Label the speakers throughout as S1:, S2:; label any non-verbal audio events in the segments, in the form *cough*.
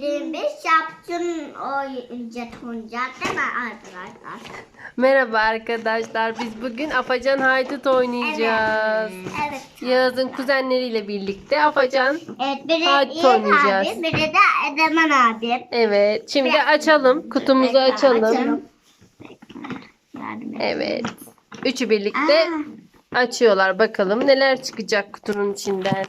S1: Birim bir yaptın oyuncak oyuncak değil mi arkadaşlar?
S2: Merhaba arkadaşlar. Biz bugün Afacan Haydut oynayacağız.
S1: Evet.
S2: Yağız'ın kuzenleriyle birlikte Afacan.
S1: Evet biri İyi
S2: oynayacağız.
S1: abi biri de Edemen abi.
S2: Evet. Şimdi açalım. Kutumuzu açalım.
S1: Açalım.
S2: Evet. Üçü birlikte
S1: Aa.
S2: açıyorlar. Bakalım neler çıkacak kutunun içinden.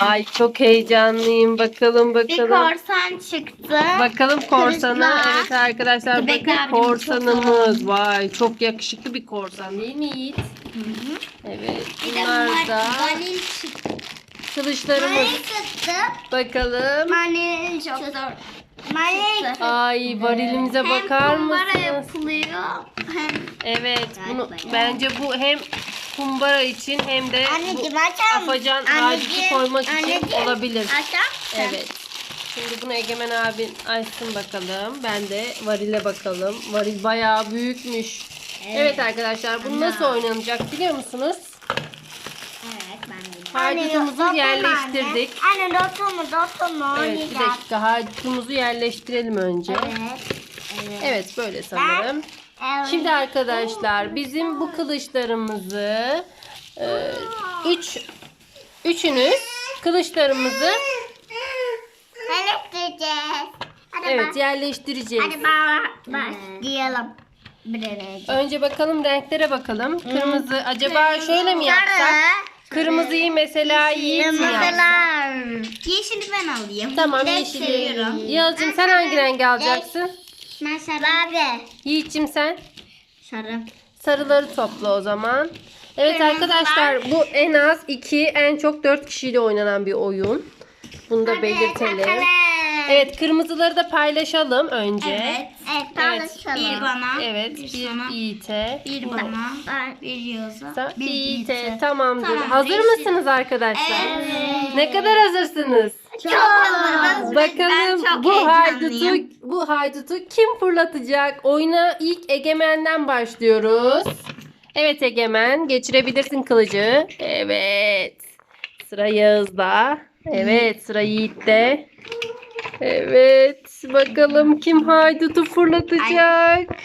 S2: Ay çok heyecanlıyım. Bakalım
S1: Bir
S2: bakalım.
S1: korsan çıktı.
S2: Bakalım korsana.
S1: Kırıklar.
S2: Evet arkadaşlar
S1: Bebek
S2: bakın
S1: abicim,
S2: korsanımız. Vay çok yakışıklı bir korsan değil mi Yiğit? Evet.
S1: Bir de
S2: Bunlar da
S1: çıktı.
S2: kılıçlarımız.
S1: Çıktı.
S2: Bakalım.
S1: Manil çok zor. Manil çıktı.
S2: Ay varilimize
S1: Hem
S2: bakar
S1: kumbara
S2: mısınız?
S1: yapılıyor hem
S2: Evet. Bunu bence bu hem kumbara için hem de bu
S1: Anneciğim açar mısın?
S2: afacan harcı koymak için
S1: anneciğim,
S2: olabilir.
S1: Açar mısın?
S2: Evet. Şimdi bunu Egemen abin açsın bakalım. Ben de varile bakalım. Varil bayağı büyükmüş. Evet,
S1: Evet.
S2: arkadaşlar bu nasıl oynanacak biliyor musunuz?
S1: Evet ben de.
S2: Haydutumuzu yerleştirdik.
S1: Anne dotumu dotumu
S2: Evet bir
S1: oynayacağız.
S2: dakika haydutumuzu yerleştirelim önce.
S1: Evet. Evet.
S2: Evet böyle sanırım. Şimdi arkadaşlar bizim bu kılıçlarımızı e, üç üçünüz kılıçlarımızı
S1: Yerleştireceğiz. Hadi
S2: evet
S1: bak.
S2: yerleştireceğiz.
S1: Hadi bak. Başlayalım. Birinci.
S2: Önce bakalım renklere bakalım. Kırmızı acaba şöyle mi yapsak? Kırmızıyı mesela Yiğit mi yapsak?
S1: Mesela yeşili ben alayım.
S2: Tamam
S1: Ben
S2: yeşili.
S1: seviyorum.
S2: Yağız'cığım sen hangi rengi alacaksın?
S1: Mesela abi.
S2: Yiğit'cim sen?
S1: Sarı.
S2: Sarıları topla o zaman. Evet
S1: Kırmızılar.
S2: arkadaşlar bu en az 2 en çok 4 kişiyle oynanan bir oyun. Bunu da belirtelim. Evet kırmızıları da paylaşalım önce.
S1: Evet. Evet. paylaşalım.
S3: Bir bana.
S2: Evet
S3: Bir
S2: bir
S3: sana.
S2: Yiğit'e.
S3: Bir bana.
S1: Ben-
S3: Bir.
S2: Sa-
S3: Bir
S2: Yiğit'e. Tamamdır.
S3: Tamam,
S2: Hazır mısınız arkadaşlar?
S1: Evet.
S2: Ne kadar hazırsınız?
S1: Çok hazırız.
S2: Bakalım
S3: Ben çok
S2: bu haydutu bu haydutu kim fırlatacak? Oyuna ilk Egemen'den başlıyoruz. Evet Egemen geçirebilirsin kılıcı. Evet. Sıra Yağız'da. Evet sıra Yiğit'te. Evet bakalım kim haydutu fırlatacak?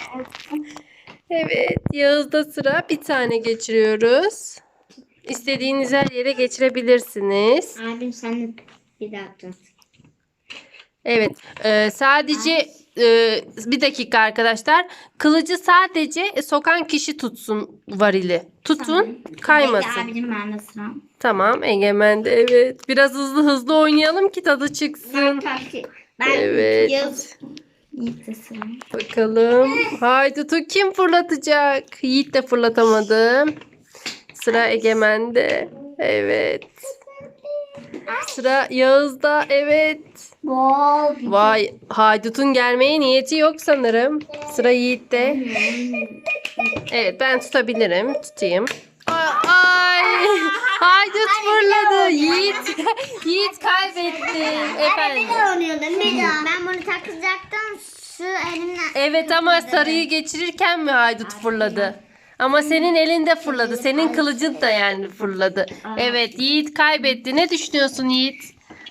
S2: Evet Yağız'da sıra bir tane geçiriyoruz. İstediğiniz her yere geçirebilirsiniz.
S1: Abim sen bir tut.
S2: Evet. e, sadece e, bir dakika arkadaşlar. Kılıcı sadece sokan kişi tutsun varili. Tutun kaymasın.
S1: Bekle abicim ben de sıra.
S2: Tamam Egemen de evet. Biraz hızlı hızlı oynayalım ki tadı çıksın.
S1: takip. Ben
S2: Evet.
S1: Yağız. Yiğit de.
S2: Bakalım. Haydutu kim fırlatacak? Yiğit de fırlatamadı. Sıra Egemen'de. Evet. Sıra Yağız'da. Evet. Vay haydutun gelmeye niyeti yok sanırım. Sıra Yiğit'te. *laughs* Evet ben tutabilirim. Tutayım. Ay *laughs* haydut fırladı. Yiğit *laughs* Yiğit kaybetti. Efendim.
S1: Oynayalım bir daha. Ben bunu takacaktım şu elimle.
S2: Evet ama sarıyı geçirirken mi haydut fırladı? Ama senin elinde fırladı. Senin kılıcın da yani fırladı. Evet Yiğit kaybetti. Ne düşünüyorsun Yiğit?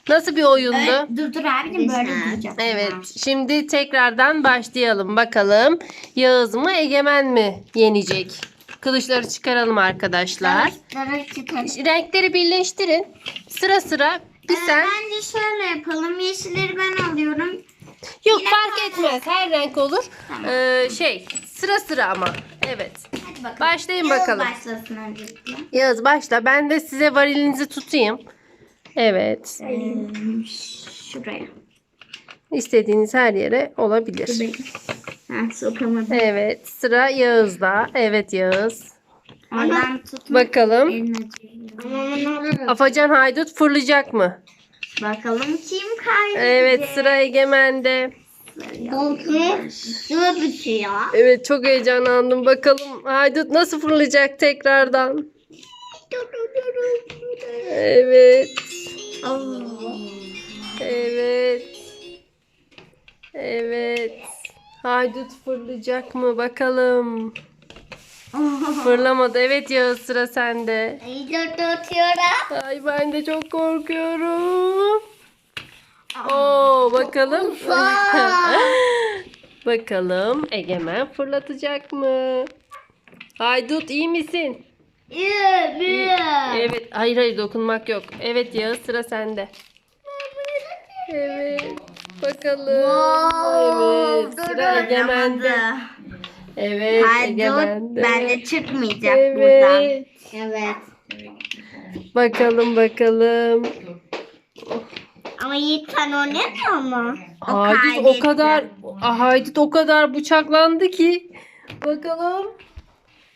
S2: Nasıl bir oyundu?
S3: Dur dur abicim böyle duracak.
S2: Evet, şimdi tekrardan başlayalım. Bakalım Yağız mı Egemen mi yenecek? Kılıçları çıkaralım arkadaşlar.
S1: Sarı çıkar.
S2: Renkleri birleştirin. Sıra sıra bir sen.
S1: Bence şöyle yapalım. Yeşilleri ben alıyorum.
S2: Yok fark etmez. Her renk olur. Ee, şey sıra sıra ama. Evet.
S1: Hadi bakalım.
S2: Başlayın
S1: Yağız
S2: bakalım.
S1: başlasın öncelikle.
S2: Yağız başla. Ben de size varilinizi tutayım. Evet.
S1: Şuraya.
S2: İstediğiniz her yere olabilir.
S1: Ha, sokamadım.
S2: Evet. Sıra Yağız'da. Evet Yağız.
S1: Oradan tut.
S2: Bakalım.
S1: Acıyor.
S2: Afacan Haydut fırlayacak mı?
S1: Bakalım kim kaybedecek?
S2: Evet sıra Egemen'de.
S1: Korkuyor. Su bitiyor.
S2: Evet çok heyecanlandım. Bakalım Haydut nasıl fırlayacak tekrardan. Evet. Evet. Evet. Haydut fırlayacak mı bakalım. Fırlamadı. Evet Yağız sıra sende.
S1: Tutuyorum.
S2: Ay ben de çok korkuyorum. Oo bakalım. *laughs* Bakalım Egemen fırlatacak mı? Haydut iyi misin?
S1: İyi, iyi.
S2: Evet. Hayır hayır dokunmak yok. Evet Yağız sıra sende. Evet. Bakalım. Evet. Sıra Egemen'de. Evet
S3: Haydut
S2: Egemen'de.
S3: bende çıkmayacak buradan.
S2: Evet.
S1: Evet.
S2: Bakalım bakalım.
S1: Ama Yiğit sen oynamıyor mu?
S2: Haydut o kadar Ah, Haydut o kadar bıçaklandı ki. Bakalım.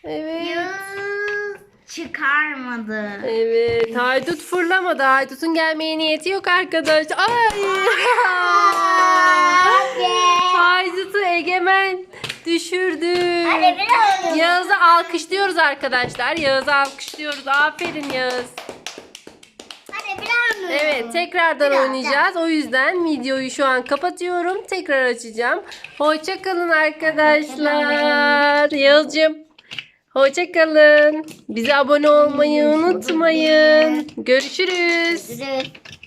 S2: Evet.
S3: Yıldız çıkarmadı.
S2: Evet. Haydut fırlamadı. Haydut'un gelmeye niyeti yok arkadaş. Ay. *laughs* Haydut'u Egemen düşürdü.
S1: Hadi biraz.
S2: Yağız'ı alkışlıyoruz arkadaşlar. Yağız'ı alkışlıyoruz. Aferin Yağız.
S1: Biraz.
S2: Evet tekrardan
S1: Biraz,
S2: oynayacağız. O yüzden videoyu şu an kapatıyorum. Tekrar açacağım. Hoşça kalın arkadaşlar. Yağız'cığım. Hoşça kalın. Bize abone olmayı unutmayın. Görüşürüz.
S1: Görüşürüz.